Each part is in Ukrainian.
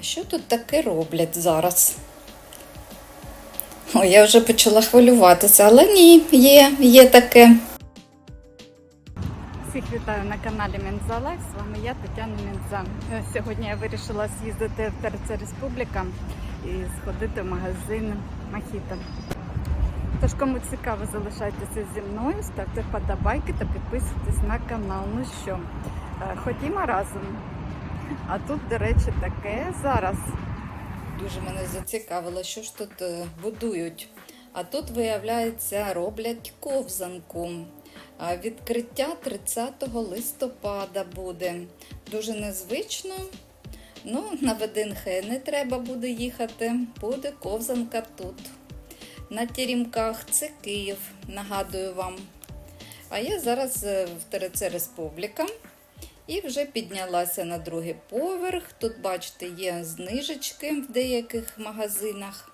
А що тут таке роблять зараз? О, я вже почала хвилюватися, але ні, є, є таке. Всіх вітаю на каналі Мінза Лайф. З вами я Тетяна Мінза. Е, Сьогодні я вирішила з'їздити в ТРЦ Республіка і сходити в магазин Махіта. Тож, кому цікаво, залишайтеся зі мною, ставте вподобайки та підписуйтесь на канал. Ну що, е, ходімо разом. А тут, до речі, таке зараз. Дуже мене зацікавило, що ж тут е, будують. А тут, виявляється, роблять ковзанку. Відкриття 30 листопада буде. Дуже незвично. Ну, на ВДНХ не треба буде їхати. Буде ковзанка тут. На Теремках це Київ, нагадую вам. А я зараз е, в ТРЦ Республіка. І вже піднялася на другий поверх. Тут, бачите, є знижечки в деяких магазинах.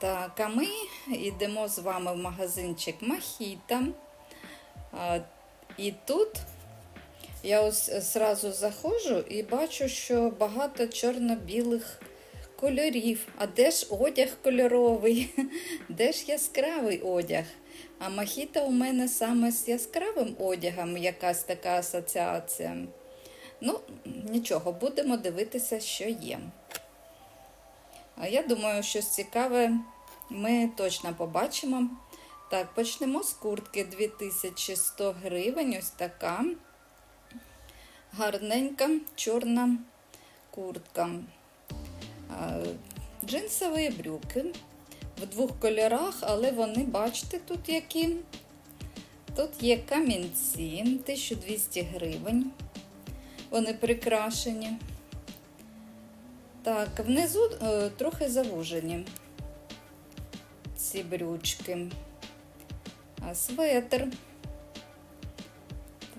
Так, а ми йдемо з вами в магазинчик Махіта. І тут я ось зразу заходжу і бачу, що багато чорно-білих кольорів. А де ж одяг кольоровий? Де ж яскравий одяг? А махіта у мене саме з яскравим одягом якась така асоціація. Ну, нічого, будемо дивитися, що є. А я думаю, щось цікаве ми точно побачимо. Так, почнемо з куртки 2100 гривень. Ось така гарненька чорна куртка. Джинсові брюки в двох кольорах, але вони, бачите, тут які. Тут є камінці 1200 гривень. Вони прикрашені. Так, внизу е, трохи завужені ці брючки. А светр.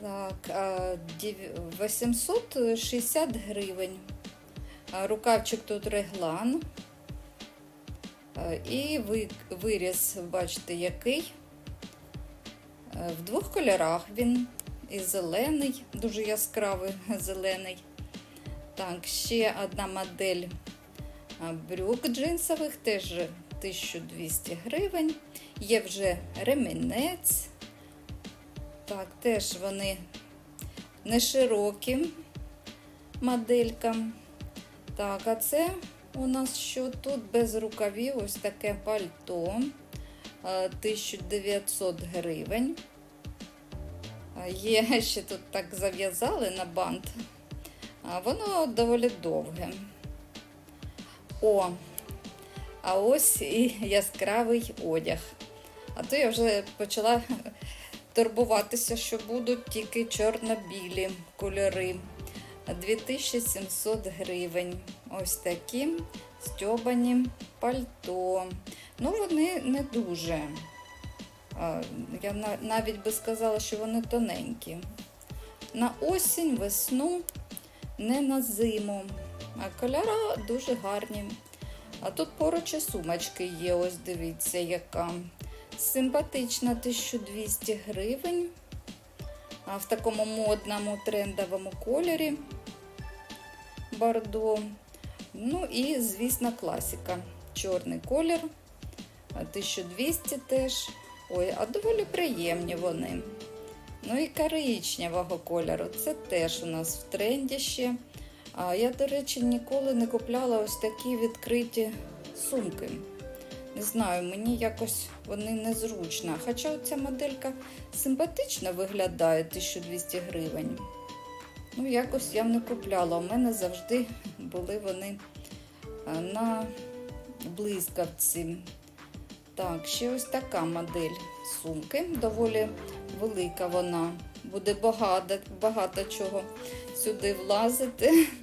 Так, 860 гривень. Рукавчик тут реглан. І ви- виріз, бачите, який. В двох кольорах він. І зелений, дуже яскравий зелений. Так, ще одна модель брюк джинсових, теж 1200 гривень. Є вже ремінець. Так, теж вони не широкі моделька. Так, а це у нас що тут без рукавів ось таке пальто. а, 1900 гривень. Є ще тут так зав'язали на бант. Воно доволі довге. О, а ось і яскравий одяг. А то я вже почала турбуватися, що будуть тільки чорно-білі кольори. 2700 гривень. Ось такі стьобані пальто. Ну, вони не дуже. Я на- навіть би сказала, що вони тоненькі. На осінь, весну, не на зиму. А кольора дуже гарні. А тут поруч і сумочки є, ось дивіться, яка. Симпатична 1200 гривень. В такому модному трендовому кольорі бордо. Ну і, звісно, класика. Чорний колір. 1200 теж. Ой, а доволі приємні вони. Ну і коричневого кольору. Це теж у нас в тренді ще. А я, до речі, ніколи не купляла ось такі відкриті сумки. Не знаю, мені якось вони незручно. Хоча ця моделька симпатично виглядає 1200 гривень. Ну, якось я не купляла. У мене завжди були вони на блискавці. Так, ще ось така модель сумки. Доволі велика вона. Буде багато, багато чого сюди влазити.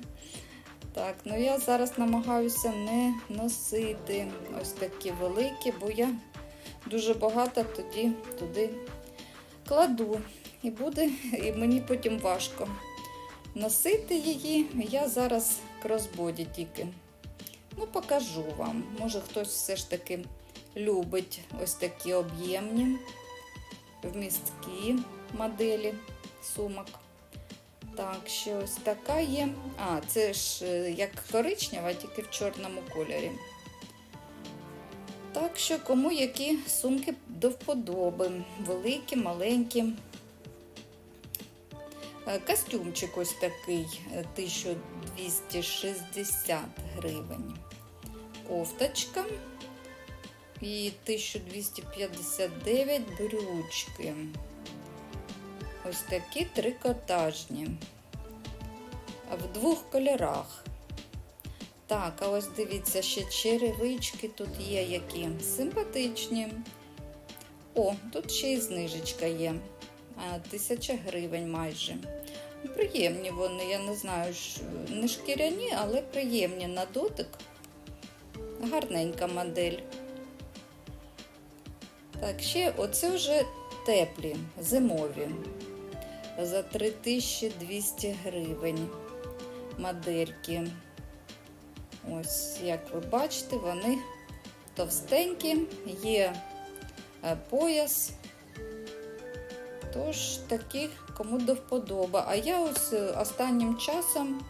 Так, ну я зараз намагаюся не носити ось такі великі, бо я дуже багато тоді туди кладу. І буде, і мені потім важко носити її. Я зараз кросбоді тільки. Ну, покажу вам. Може, хтось все ж таки любить ось такі об'ємні вмісткі моделі сумок. Так, ще ось така є. А, це ж е, як коричнева, тільки в чорному кольорі. Так що кому які сумки до вподоби. Великі, маленькі. Е, Костюмчик ось такий е, 1260 гривень. Кофточка і 1259 брючки. Ось такі трикотажні. В двох кольорах. Так, а ось дивіться, ще черевички тут є які симпатичні. О, тут ще і знижечка є. А, Тисяча гривень майже. Приємні вони, я не знаю, не шкіряні, але приємні на дотик. Гарненька модель. Так, ще оце вже теплі, зимові. За 3200 гривень модельки. Ось, як ви бачите, вони товстенькі, є е, пояс. Тож такі, кому до вподоба. А я ось е, останнім часом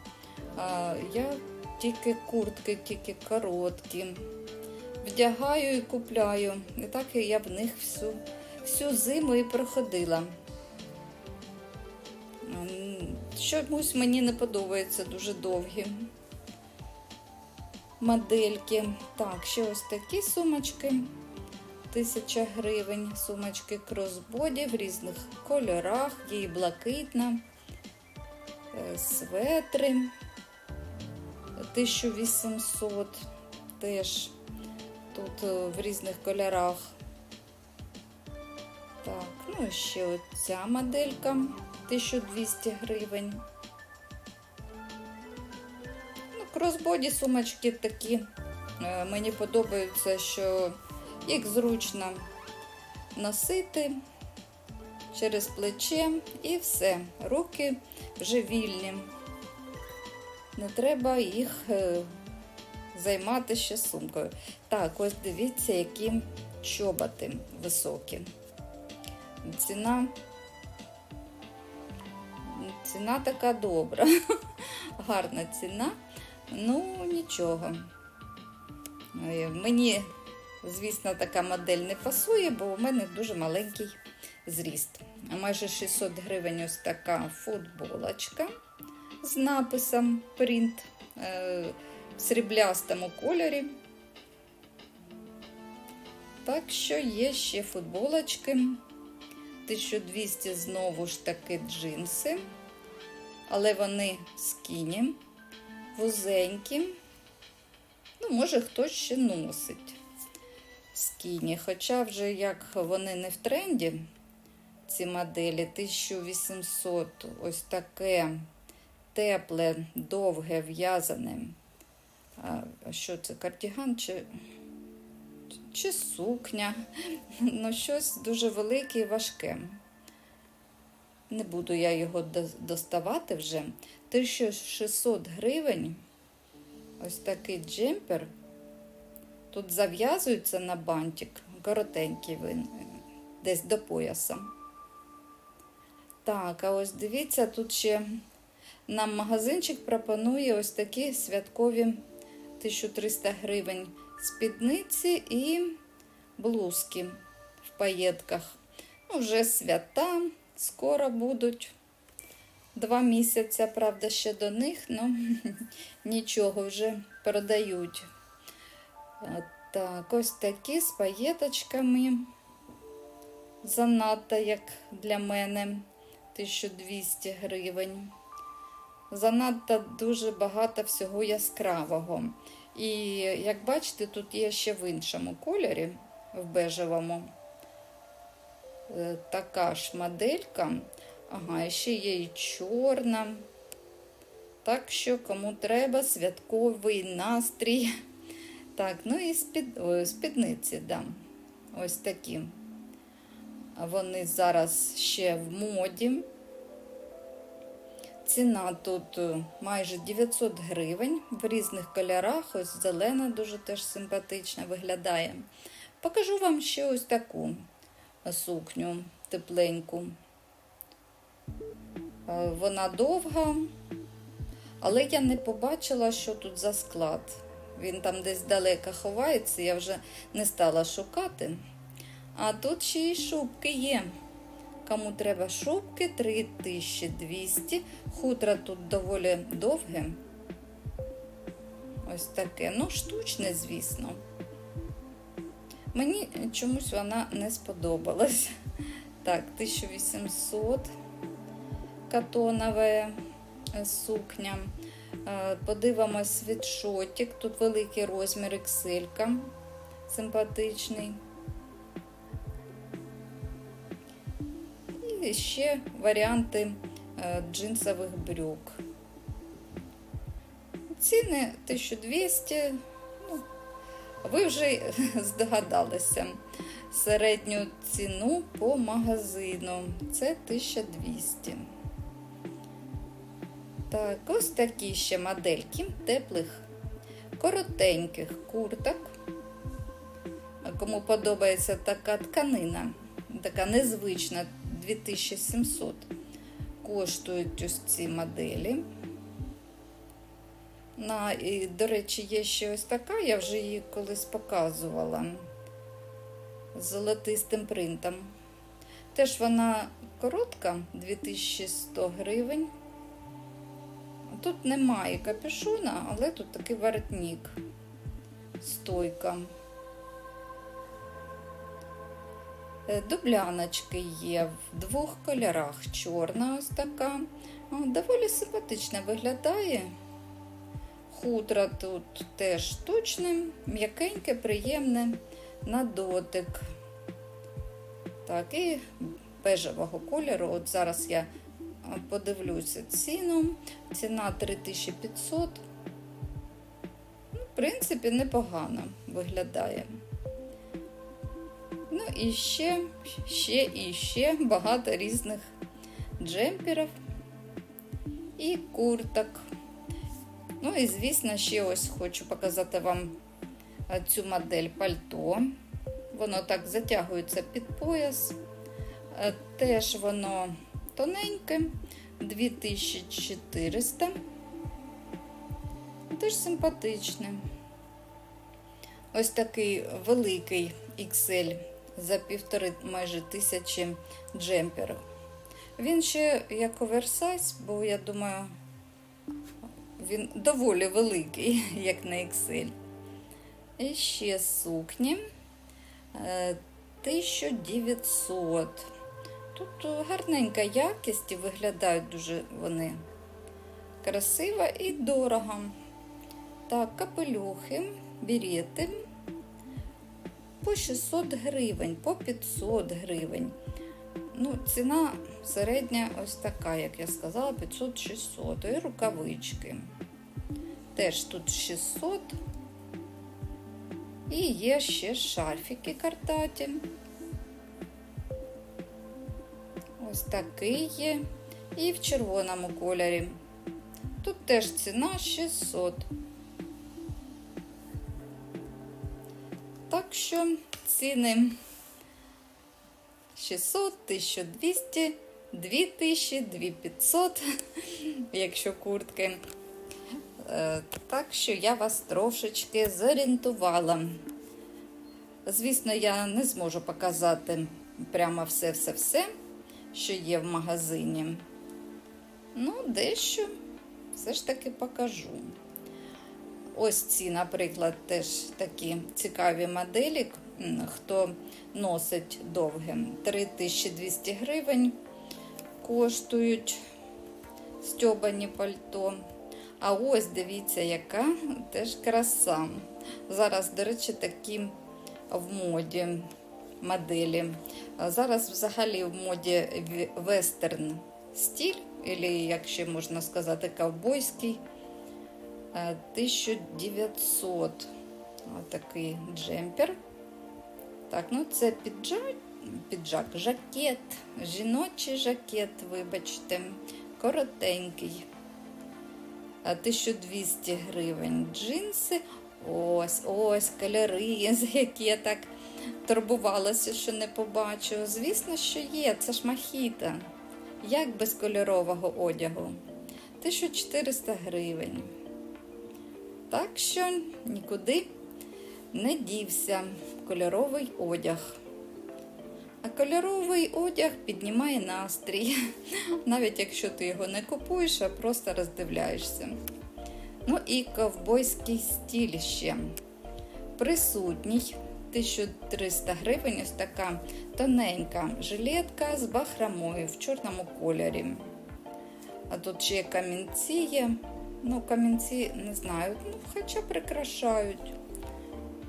а, я тільки куртки, тільки короткі. Вдягаю і купляю. І так я в них всю, всю зиму і проходила. Чомусь мені не подобається дуже довгі модельки. Так, ще ось такі сумочки. Тисяча гривень. Сумочки кросбоді в різних кольорах. Є блакитна. Е, Светри. 1800 теж тут е, в різних кольорах. Так, ну і ще от ця моделька 1200 гривень. Ну, кросбоді сумочки такі. е, Мені подобаються, що їх зручно носити через плече і все. Руки вже вільні. Не треба їх е, займати ще сумкою. Так, ось дивіться, які чоботи високі. Ціна. Ціна така добра. Гарна ціна. Ну, нічого. Е, Мені, звісно, така модель не пасує, бо у мене дуже маленький зріст. Майже 600 гривень ось така футболочка з написом принт е, в сріблястому кольорі. Так що є ще футболочки. 1200 знову ж таки джинси, але вони скіні, вузенькі. Ну, може, хтось ще носить скіні. Хоча вже як вони не в тренді, ці моделі 1800, ось таке тепле, довге, в'язане. А що це, кардіган чи, чи сукня? Ну, щось дуже велике і важке. Не буду я його доставати вже. 1600 гривень. Ось такий джемпер. Тут зав'язується на бантик, коротенький він, десь до пояса. Так, а ось дивіться, тут ще нам магазинчик пропонує ось такі святкові 1300 гривень спідниці і блузки в паєтках. Ну, вже свята скоро будуть. Два місяці, правда, ще до них, ну нічого вже продають. А, Так, ось такі з паєточками. Занадто, як для мене, 1200 гривень. Занадто дуже багато всього яскравого. І як бачите, тут є ще в іншому кольорі, в бежевому. Е, Така ж моделька. Ага, ще є і чорна. Так що, кому треба, святковий настрій. Так, ну і спід... Ой, спідниці дам. Ось такі. Вони зараз ще в моді. Ціна тут е, майже 900 гривень в різних кольорах. Ось зелена дуже теж симпатична виглядає. Покажу вам ще ось таку сукню тепленьку. Е, Вона довга, але я не побачила, що тут за склад. Він там десь далеко ховається, я вже не стала шукати. А тут ще й шубки є. Кому треба шубки 3200. Хутро тут доволі довге. Ось таке. Ну, штучне, звісно. Мені чомусь вона не сподобалась. Так, 1800 катонова е, сукня. Е, Подивимось світшотик. Тут великий розмір XL, симпатичний. І ще варіанти е, джинсових брюк. Ціни 1200. Ну, ви вже здогадалися. Середню ціну по магазину. Це 1200. Так, ось такі ще модельки теплих, коротеньких курток. Кому подобається така тканина, така незвична 2700. Коштують ось ці моделі. На, і, до речі, є ще ось така, я вже її колись показувала з золотистим принтом. Теж вона коротка, 2100 гривень. Тут немає капюшона, але тут такий воротник, стойка. Е, Дубляночки є в двох кольорах. Чорна ось така. Доволі симпатично виглядає. Хутро тут теж штучне, м'якеньке, приємне на дотик. Так, і бежевого кольору. От зараз я подивлюся ціну. Ціна 3500. Ну, в принципі, непогано виглядає. Ну і ще, ще і ще багато різних джемперів і курток. Ну і, звісно, ще ось хочу показати вам е, цю модель пальто. Воно так затягується під пояс. Е, Теж воно тоненьке, 2400. Теж симпатичне. Ось такий великий XL за півтори майже тисячі джемперів. Він ще як оверсайз, бо я думаю, він доволі великий, як на XL. І ще сукні е, 1900. Тут гарненька якість і виглядають дуже вони красиво і дорого. Так, капелюхи, берети по 600 гривень, по 500 гривень. Ну, ціна середня ось така, як я сказала, 500-600. І рукавички. Теж тут 600. І є ще шарфіки картаті. Ось такий є. І в червоному кольорі. Тут теж ціна 600. Так що ціни 600, 1200, 2000, 2500, якщо куртки. Е, Так що я вас трошечки зорієнтувала. Звісно, я не зможу показати прямо все-все-все, що є в магазині. Ну, дещо все ж таки покажу. Ось ці, наприклад, теж такі цікаві моделі, хто носить довге. 3200 гривень коштують стьобані пальто. А ось дивіться, яка теж краса. Зараз, до речі, такі в моді моделі. Зараз взагалі в моді вестерн стиль, або, як ще можна сказати, ковбойський. Е, 1900. Отакий джемпер. Так, ну це піджак, піджак, жакет, жіночий жакет, вибачте, коротенький. 1200 гривень джинси. Ось, ось кольори, за які я так турбувалася, що не побачу. Звісно, що є, це ж махіта. Як без кольорового одягу? 1400 гривень. Так що нікуди не дівся кольоровий одяг. А кольоровий одяг піднімає настрій, навіть якщо ти його не купуєш, а просто роздивляєшся. Ну і ковбойський стіль ще присутній. 1300 гривень ось така тоненька жилетка з бахромою в чорному кольорі. А тут ще є камінці є. Ну, камінці не знаю, ну, хоча прикрашають.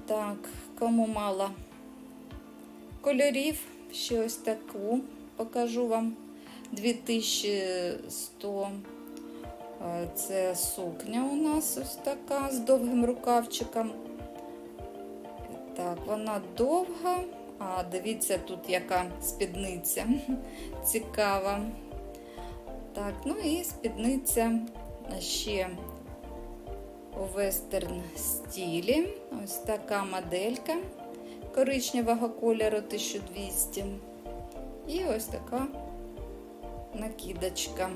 Так, кому мало кольорів, ще ось таку покажу вам. 2100. Е, Це сукня у нас ось така з довгим рукавчиком. Так, вона довга. А дивіться, тут яка спідниця цікава. Так, ну і спідниця ще у вестерн стілі. Ось така моделька коричневого кольору 1200. І ось така накидочка.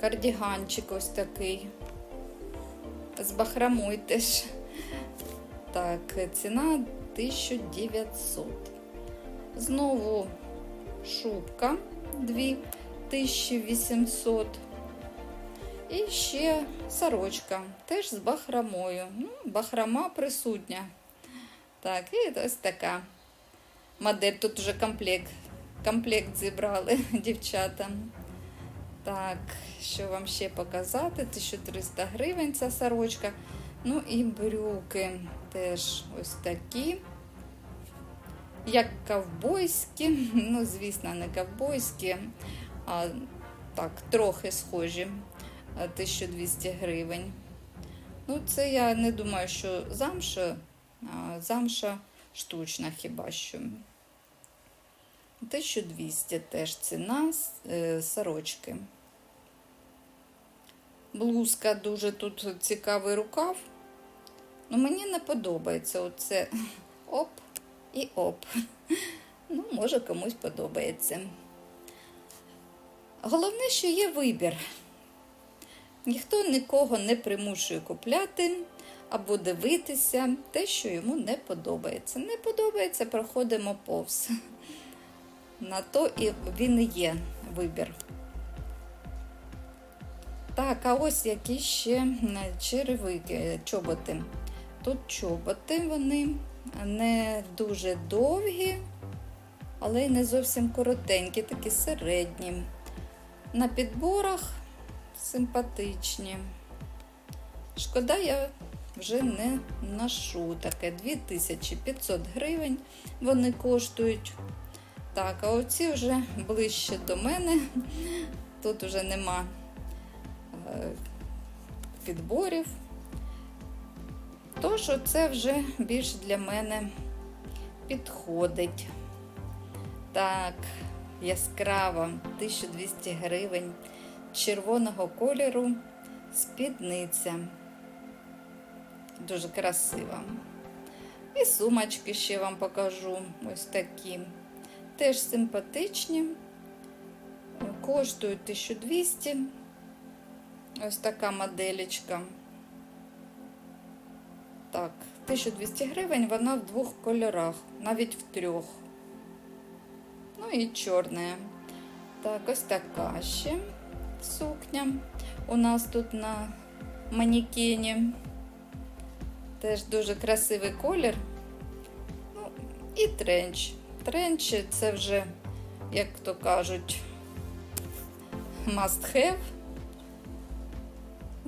Кардіганчик ось такий. З бахромой теж. Так, ціна 1900. Знову шубка 2800. І ще сорочка, теж з бахромою. Ну, бахрома присутня. Так, і ось така модель. Тут вже комплект. Комплект зібрали дівчата. Так, що вам ще показати? 1300 гривень ця сорочка. Ну і брюки теж ось такі. Як ковбойські, ну, звісно, не ковбойські, а так, трохи схожі. 1200 гривень. Ну, це я не думаю, що замша, а замша штучна хіба що. 1200 теж ціна е, сорочки. Блузка дуже тут цікавий рукав. Ну, мені не подобається оце оп і оп. Ну, може, комусь подобається. Головне, що є вибір. Ніхто нікого не примушує купляти або дивитися те, що йому не подобається. Не подобається, проходимо повз. На то і він і є вибір. Так, а ось які ще черевики, чоботи. Тут чоботи вони не дуже довгі, але й не зовсім коротенькі, такі середні. На підборах симпатичні. Шкода, я вже не ношу таке 2500 гривень вони коштують. Так, а оці вже ближче до мене. Тут вже нема е, підборів. Тож це вже більш для мене підходить. Так, яскрава, 1200 гривень, червоного кольору, спідниця. Дуже красива. І сумочки ще вам покажу. Ось такі. Теж симпатичні. Коштують 1200. Ось така моделечка. Так, 1200 гривень, вона в двох кольорах, навіть в трьох. Ну і чорне. Так, ось така ще сукня. У нас тут на манекені. Теж дуже красивий колір. Ну, і тренч. Тренч це вже, як то кажуть, must have.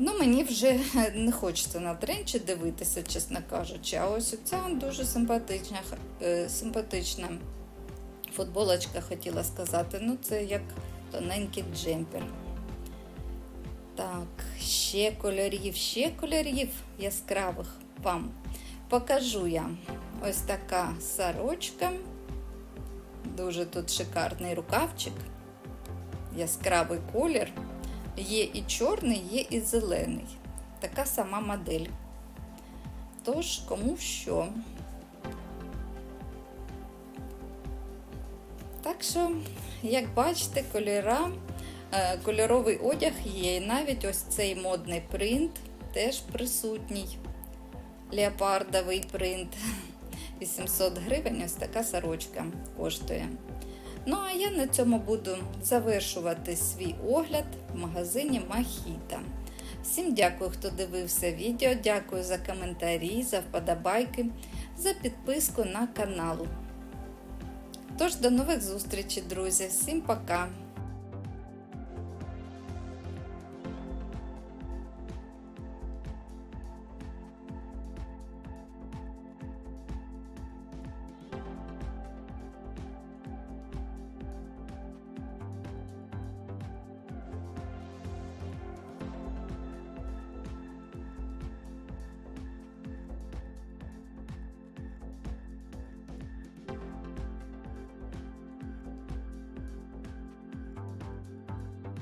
Ну, мені вже не хочеться на тренчі дивитися, чесно кажучи. А ось ця дуже симпатична, е, симпатична футболочка, хотіла сказати. Ну, це як тоненький джемпер. Так, ще кольорів, ще кольорів яскравих вам покажу я. Ось така сорочка. Дуже тут шикарний рукавчик, яскравий колір. Є і чорний, є і зелений. Така сама модель. Тож, кому що. Так що, як бачите, кольора, е, кольоровий одяг є. І навіть ось цей модний принт теж присутній. Леопардовий принт. 800 гривень ось така сорочка коштує. Ну, а я на цьому буду завершувати свій огляд в магазині Махіта. Всім дякую, хто дивився відео. Дякую за коментарі, за вподобайки, за підписку на канал. Тож до нових зустрічей, друзі. Всім пока!